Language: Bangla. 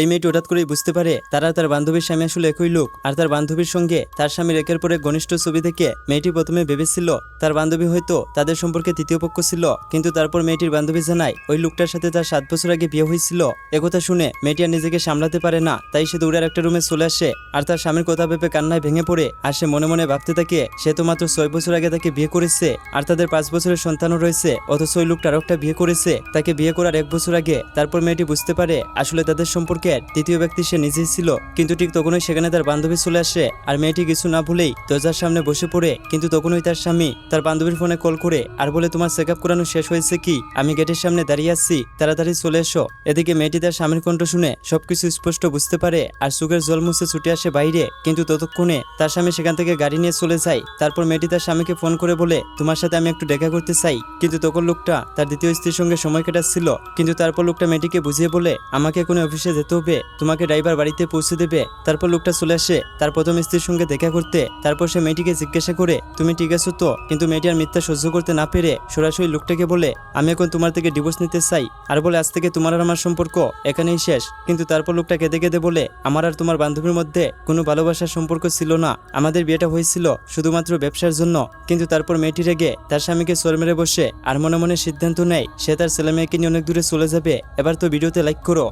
এই মেয়েটি হঠাৎ করেই বুঝতে পারে তারা তার বান্ধবীর স্বামী আসলে একই লোক, আর তার বান্ধবীর সঙ্গে তার স্বামীর একের পরে ঘনিষ্ঠ ছবি থেকে মেয়েটি প্রথমে ভেবেছিল তার বান্ধবী হয়তো তাদের সম্পর্কে তৃতীয় পক্ষ ছিল, কিন্তু তারপর মেয়েটির বান্ধবী জানায় ওই লোকটার সাথে তার সাত বছর আগে বিয়ে হয়েছিল। একথা শুনে মেয়েটি আর নিজেকে সামলাতে পারে না, তাই সে দৌড়ার একটা রুমে চলে আসে, আর তার স্বামীর কথা ভেবে কান্নায় ভেঙে পড়ে, আর সে মনে মনে ভাবতে থাকে, সে তো মাত্র ছয় বছর আগে তাকে বিয়ে করেছে, আর তাদের পাঁচ বছরের সন্তানও রয়েছে, অথচ ওই লোকটা আরেকটা বিয়ে করেছে, তাকে বিয়ে করার এক বছর আগে, তারপর মেয়েটি বুঝতে পারে আসলে তাদের সম্পর্কের তৃতীয় ব্যক্তি সে নিজেই ছিল, কিন্তু ঠিক তখনই সেখানে তার বান্ধবী চলে আসে আর মেয়েটি কিছু না ভুলেই দরজার সামনে বসে পড়ে, কিন্তু তখনই তার স্বামী তার বান্ধবীর ফোনে কল করে আর বলে, তোমার চেক আপ করানো শেষ হয়েছে কি? আমি গেটের সামনে দাঁড়িয়ে আছি, তাড়াতাড়ি চলে এসো। এদিকে মেয়েটি তার স্বামীর কণ্ঠ শুনে সবকিছু স্পষ্ট বুঝতে পারে আর সুখের জল মুছে ছুটে আসে বাইরে, কিন্তু ততক্ষণে তার স্বামী সেখান থেকে গাড়ি নিয়ে চলে যায়। তারপর মেয়েটি তার স্বামীকে ফোন করে বলে, তোমার সাথে আমি একটু দেখা করতে চাই। কিন্তু তখন লোকটা তার দ্বিতীয় স্ত্রীর সঙ্গে সময় কাটাচ্ছিল, কিন্তু তারপর লোকটা মেয়েটিকে বুঝিয়ে বলে, আমাকে কোনো অফিসে যেতে হবে তোমাকে ড্রাইভার বাড়িতে পৌঁছে দেবে। তারপর লোকটা চলে আসে, তার প্রথম স্ত্রীর সঙ্গে দেখা করতে। তারপর সে মেয়েটিকে জিজ্ঞাসা করে, তুমি ঠিক আছো তো? কিন্তু মেয়েটি আর মিথ্যা সহ্য করতে না পেরে সরাসরি লোকটাকে বলে, আমি এখন তোমার থেকে ডিভোর্স নিতে চাই। আর বলে, আজ থেকে তোমার আর আমার সম্পর্ক এখানেই শেষ। কিন্তু তারপর লোকটা কেঁদে কেঁদে বলে, আমার আর তোমার বান্ধবীর মধ্যে কোনো ভালোবাসার সম্পর্ক ছিল না। আমাদের বিয়েটা হয়েছিল শুধুমাত্র ব্যবসার জন্য। কিন্তু তারপর মেয়েটি রেগে, তার স্বামীকে সর মেরে বসে, আর মনে মনে সিদ্ধান্ত নেয়, সে তার ছেলে মেয়েকে নিয়ে অনেক দূরে চলে যাবে। এবার তো ভিডিওতে লাইক করো।